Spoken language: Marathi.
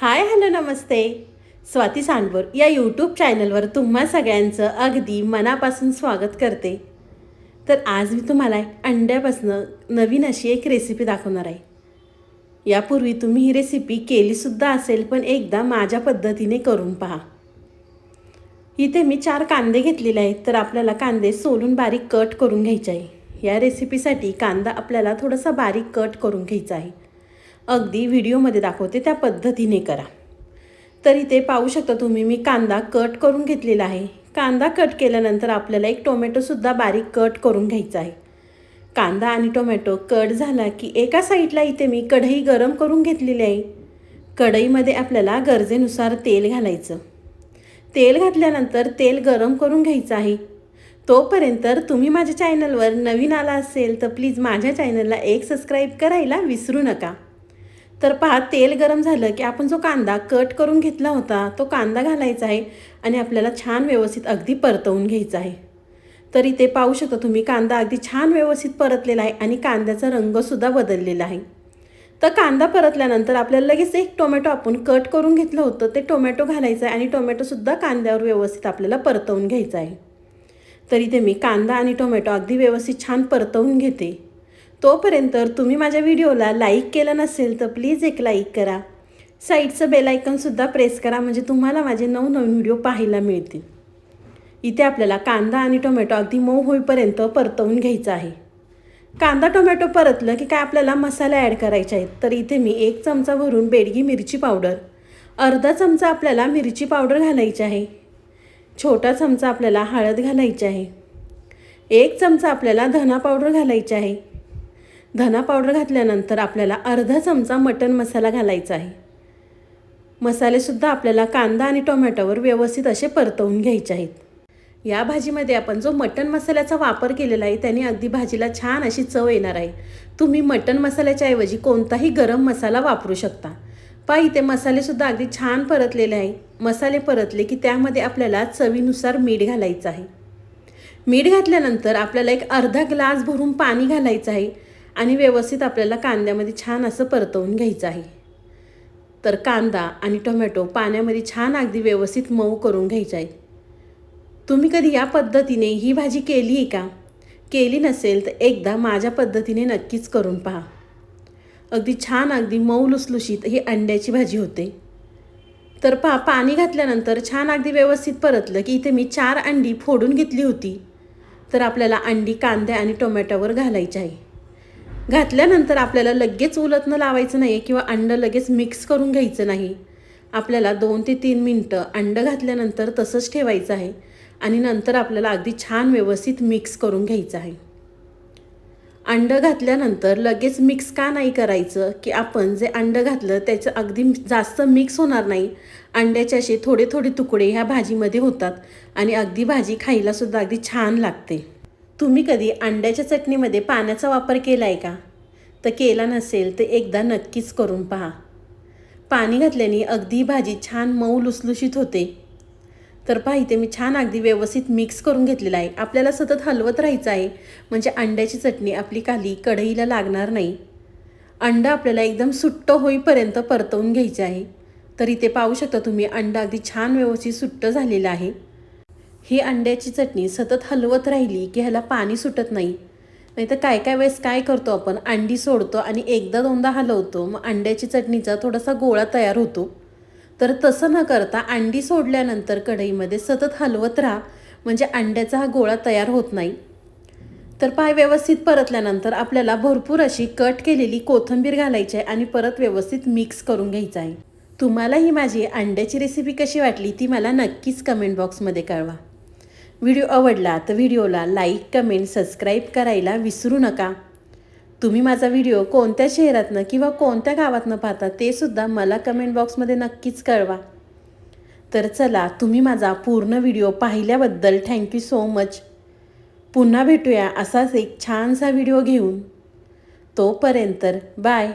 हाय हॅलो नमस्ते. स्वाती सांडवर या यूट्यूब चॅनलवर तुम्हा सगळ्यांचं अगदी मनापासून स्वागत करते. तर आज मी तुम्हाला अंड्यापासनं नवीन अशी एक रेसिपी दाखवणार आहे. यापूर्वी तुम्ही ही रेसिपी केलीसुद्धा असेल पण एकदा माझ्या पद्धतीने करून पहा. इथे मी चार कांदे घेतलेले आहेत तर आपल्याला कांदे सोलून बारीक कट करून घ्यायचे आहे. या रेसिपीसाठी कांदा आपल्याला थोडासा बारीक कट करून घ्यायचा आहे. अगदी व्हिडिओमध्ये दाखवते त्या पद्धतीने करा. तर इथे पाहू शकता तुम्ही मी कांदा कट करून घेतलेला आहे. कांदा कट केल्यानंतर आपल्याला एक टोमॅटोसुद्धा बारीक कट करून घ्यायचा आहे. कांदा आणि टोमॅटो कट झाला की एका साईडला इथे मी कढई गरम करून घेतलेली आहे. कढईमध्ये आपल्याला गरजेनुसार तेल घालायचं. तेल घातल्यानंतर तेल गरम करून घ्यायचं आहे. तोपर्यंत तुम्ही माझ्या चॅनलवर नवीन आला असेल तर प्लीज माझ्या चॅनलला एक सबस्क्राईब करायला विसरू नका. तर पहा तेल गरम झालं की आपण जो कांदा कट करून घेतला होता तो कांदा घालायचा आहे आणि आपल्याला छान व्यवस्थित अगदी परतवून घ्यायचा आहे. तर इथे पाहू शकता तुम्ही कांदा अगदी छान व्यवस्थित परतलेला आहे आणि कांद्याचा रंगसुद्धा बदललेला आहे. तर कांदा परतल्यानंतर आपल्याला लगेच एक टोमॅटो आपण कट करून घेतलं होतं ते टोमॅटो घालायचं आहे आणि टोमॅटोसुद्धा कांद्यावर व्यवस्थित आपल्याला परतवून घ्यायचा आहे. तर इथे मी कांदा आणि टोमॅटो अगदी व्यवस्थित छान परतवून घेते. तोपर्यंत तुम्ही माझ्या व्हिडिओला लाईक केलं नसेल तर प्लीज एक लाईक करा. साईडचं बेलायकनसुद्धा प्रेस करा म्हणजे तुम्हाला माझे नवनवीन व्हिडिओ पाहायला मिळतील. इथे आपल्याला कांदा आणि टोमॅटो अगदी मऊ होईपर्यंत परतवून घ्यायचं आहे. कांदा टोमॅटो परतलं की काय आपल्याला मसाला ॲड करायचे आहेत तर इथे मी एक चमचा भरून बेडगी मिरची पावडर अर्धा चमचा आपल्याला मिरची पावडर घालायची आहे छोटा चमचा आपल्याला हळद घालायची आहे एक चमचा आपल्याला धना पावडर घालायची आहे धना पावडर घातल्यानंतर आपल्याला अर्धा चमचा मटन मसाला घालायचा आहे. मसालेसुद्धा आपल्याला कांदा आणि टोमॅटोवर व्यवस्थित असे परतवून घ्यायचे आहेत. या भाजीमध्ये आपण जो मटन मसाल्याचा वापर केलेला आहे त्याने अगदी भाजीला छान अशी चव येणार आहे. तुम्ही मटन मसाल्याच्या ऐवजी कोणताही गरम मसाला वापरू शकता. पा इथे मसालेसुद्धा अगदी छान परतलेले आहे. मसाले परतले की त्यामध्ये आपल्याला चवीनुसार मीठ घालायचं आहे. मीठ घातल्यानंतर आपल्याला एक अर्धा ग्लास भरून पाणी घालायचं आहे. आणि व्यवस्थित आपल्याला कांद्यामध्ये छान असं परतवून घ्यायचं आहे. तर कांदा आणि टोमॅटो पाण्यामध्ये छान अगदी व्यवस्थित मऊ करून घ्यायचा आहे. तुम्ही कधी या पद्धतीने ही भाजी केली आहे का? केली नसेल तर एकदा माझ्या पद्धतीने नक्कीच करून पहा. अगदी छान अगदी मऊ लुसलुशीत ही अंड्याची भाजी होते. तर पहा पाणी घातल्यानंतर छान अगदी व्यवस्थित परतलं की इथे मी चार अंडी फोडून घेतली होती. तर आपल्याला अंडी कांद्या आणि टोमॅटोवर घालायची आहे. घातल्यानंतर आपल्याला लगेच उलटणं लावायचं नाही किंवा अंडं लगेच मिक्स करून घ्यायचं नाही. आपल्याला दोन ते तीन मिनटं अंडं घातल्यानंतर तसंच ठेवायचं आहे आणि नंतर आपल्याला अगदी छान व्यवस्थित मिक्स करून घ्यायचं आहे. अंडं घातल्यानंतर लगेच मिक्स का नाही करायचं की आपण जे अंडं घातलं त्याचं अगदी जास्त मिक्स होणार नाही. अंड्याचे असे थोडे थोडे तुकडे ह्या भाजीमध्ये होतात आणि अगदी भाजी खायलासुद्धा अगदी छान लागते. तुम्ही कधी अंड्याच्या चटणीमध्ये पाण्याचा वापर केला आहे का? तर केला नसेल तर एकदा नक्कीच करून पहा. पाणी घातल्याने अगदी भाजी छान मऊ लुसलुशीत होते. तर पहा इथे मी छान अगदी व्यवस्थित मिक्स करून घेतलेला आहे. आपल्याला सतत हलवत राहायचं आहे. म्हणजे अंड्याची चटणी आपली खाली कढईला लागणार नाही. अंडं आपल्याला एकदम सुट्ट होईपर्यंत परतवून घ्यायचं आहे. तर इथे पाहू शकता तुम्ही अंडं अगदी छान व्यवस्थित सुट्ट झालेलं आहे. ही अंड्याची चटणी सतत हलवत राहिली की ह्याला पाणी सुटत नाही. नाही तर काय काय वेळेस काय करतो आपण? अंडी सोडतो आणि एकदा दोनदा हलवतो. मग अंड्याची चटणीचा थोडासा गोळा तयार होतो. तर तसं न करता अंडी सोडल्यानंतर कढईमध्ये सतत हलवत राहा. म्हणजे अंड्याचा हा गोळा तयार होत नाही. तर पाय व्यवस्थित परतल्यानंतर आपल्याला भरपूर अशी कट केलेली कोथिंबीर घालायची आहे आणि परत व्यवस्थित मिक्स करून घ्यायचं आहे. तुम्हाला ही माझी अंड्याची रेसिपी कशी वाटली ती मला नक्कीच कमेंट बॉक्समध्ये कळवा. व्हिडिओ आवडला तर व्हिडिओला लाईक कमेंट सबस्क्राईब करायला विसरू नका. तुम्ही माझा व्हिडिओ कोणत्या शहरातनं किंवा कोणत्या गावातनं पाहता ते सुद्धा मला कमेंट बॉक्समध्ये नक्कीच कळवा. तर चला तुम्ही माझा पूर्ण व्हिडिओ पाहिल्याबद्दल थँक्यू सो मच. पुन्हा भेटूया असाच एक छानसा व्हिडिओ घेऊन. तोपर्यंत बाय.